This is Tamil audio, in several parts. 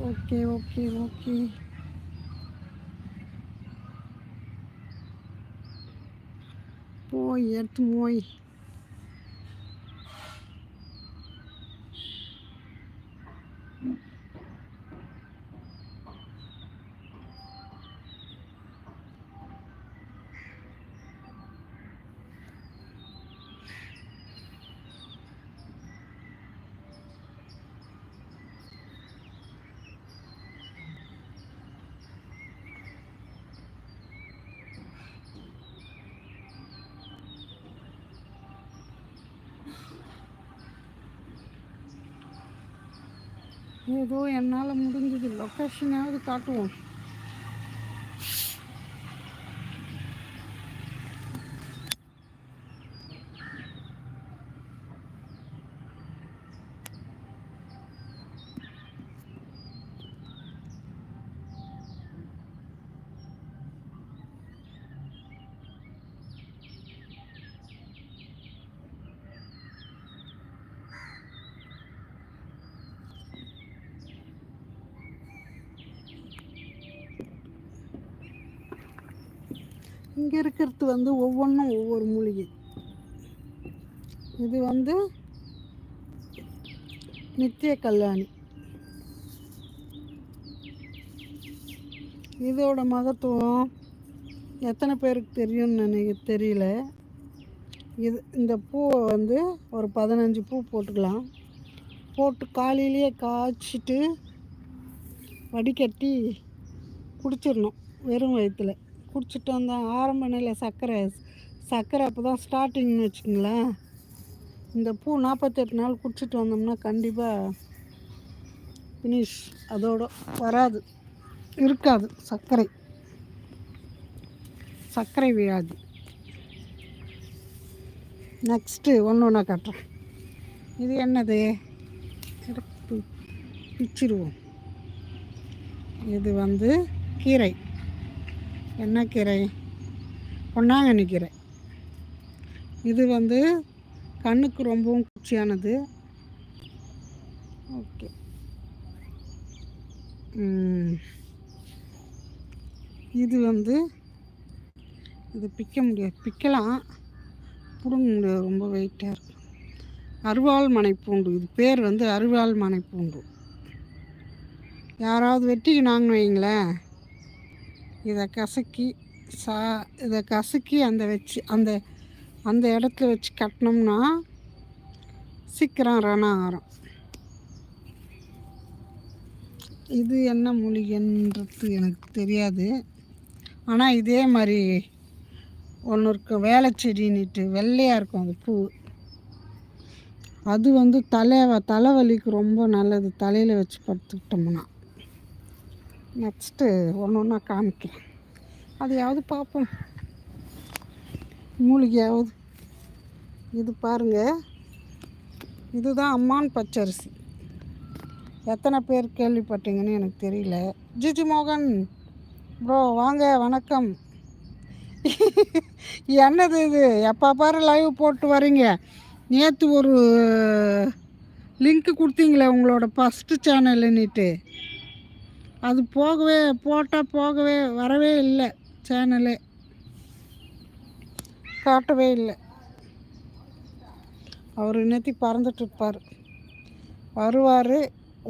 Okay okay okay. போய் எடுத்து போய். ஏதோ என்னால் முடிஞ்சது. லொக்கேஷனாவது காட்டுவோம். இங்கே இருக்கிறது வந்து ஒவ்வொன்றும் ஒவ்வொரு மூலிகை. இது வந்து நித்திய கல்யாணி. இதோட மகத்துவம் எத்தனை பேருக்கு தெரியும்னு நினைக்க தெரியல. இது இந்த பூவை வந்து ஒரு பதினஞ்சு பூ போட்டுக்கலாம். போட்டு காலையிலேயே காய்ச்சிட்டு வடிகட்டி குடிச்சிடணும் வெறும் வயிற்றுல குடிச்சிட்டு வந்தோம் ஆரம்ப நிலை சர்க்கரை சர்க்கரை அப்போ தான் ஸ்டார்டிங்னு வச்சுங்களேன் இந்த பூ நாற்பத்தெட்டு நாள் குடிச்சிட்டு வந்தோம்னா கண்டிப்பாக ஃபினிஷ் அதோட வராது. இருக்காது. சர்க்கரை. சர்க்கரை வியாதி. நெக்ஸ்ட்டு ஒன்று ஒன்றா காட்டுறேன். இது என்னது? எடுத்து பிச்சிருவோம் இது வந்து கீரை. என்ன கீரை? பொன்னாங்கண்ணி கீரை. இது வந்து கண்ணுக்கு ரொம்பவும் குச்சியானது. ஓகே. இது வந்து இது பிக்க முடியாது. பிக்கலாம். பிடுங்க முடியாது. ரொம்ப வெயிட்டாக இருக்கும் அருவாள் மனைப்பூண்டு இது பேர் வந்து அருவாள் மனைப்பூண்டு யாராவது வெட்டிக்கினாங்கன்னு வைங்களேன் இதை கசக்கி சா இதை கசக்கி அந்த வச்சு அந்த அந்த இடத்துல வச்சு கட்டினோம்னா சீக்கிரம் ரணம் ஆகும். இது என்ன மூலிகைன்றது எனக்கு தெரியாது. ஆனால் இதே மாதிரி ஒன்று இருக்கும் வேலை செடின்னுட்டு வெள்ளையாக இருக்கும் அந்த பூ. அது வந்து தலை தலைவலிக்கு ரொம்ப நல்லது தலையில் வச்சு படுத்துக்கிட்டோம்னா. நெக்ஸ்ட்டு ஒன்று ஒன்றா காமிக்கிறேன். அதையாவது பார்ப்போம். மூலிகையாவது. இது பாருங்கள் இதுதான் அம்மான் பச்சரிசி. எத்தனை பேர் கேள்விப்பட்டீங்கன்னு எனக்கு தெரியல. ஜிஜி மோகன். ப்ரோ வாங்க வணக்கம். என்னது இது? எப்போ பாரு லைவ் போட்டு வரீங்க. நேற்று ஒரு லிங்க்கு கொடுத்தீங்களே உங்களோட ஃபஸ்ட்டு சேனல்னுட்டு அது போகவே போட்டால் போகவே வரவே இல்லை சேனலே காட்டவே இல்லை. அவர் இன்னத்தி பறந்துட்டு இருப்பார். வருவார்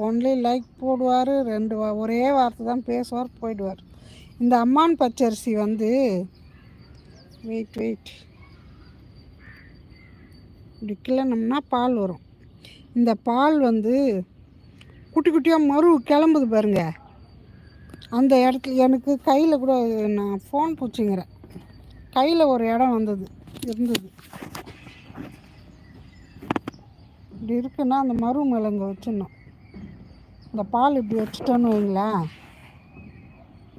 ஒன்லி லைக் போடுவார் ரெண்டு வா ஒரே வார்த்தை தான் பேசுவார் போயிடுவார். இந்த அம்மான் பச்சரிசி வந்து வெயிட் வெயிட் இப்படி கிளனோம்னா பால் வரும். இந்த பால் வந்து குட்டி குட்டியாக மறு கிளம்புது பாருங்கள் அந்த இடத்துல எனக்கு கையில் கூட நான் ஃபோன் பூச்சிங்கிறேன் கையில் ஒரு இடம் வந்தது இருந்தது. இப்படி இருக்குன்னா அந்த மரு மேலே வச்சிடணும். இந்த பால் இப்படி வச்சுட்டோன்னு வைங்களேன்.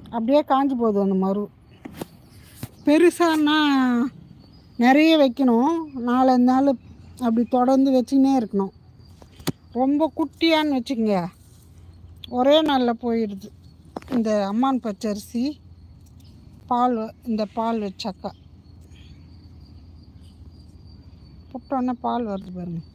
அப்படியே காஞ்சி போகுது அந்த மரு. பெருசானா நிறைய வைக்கணும். நாலஞ்சு நாள் அப்படி தொடர்ந்து வச்சுக்கினே இருக்கணும். ரொம்ப குட்டியான்னு வச்சுக்கோங்க. ஒரே நாளில் போயிடுது. இந்த அம்மான் பச்சரிசி பால் இந்த பால் வச்சாக்கா. புட்டோன்னே பால் வருது பாருங்கள்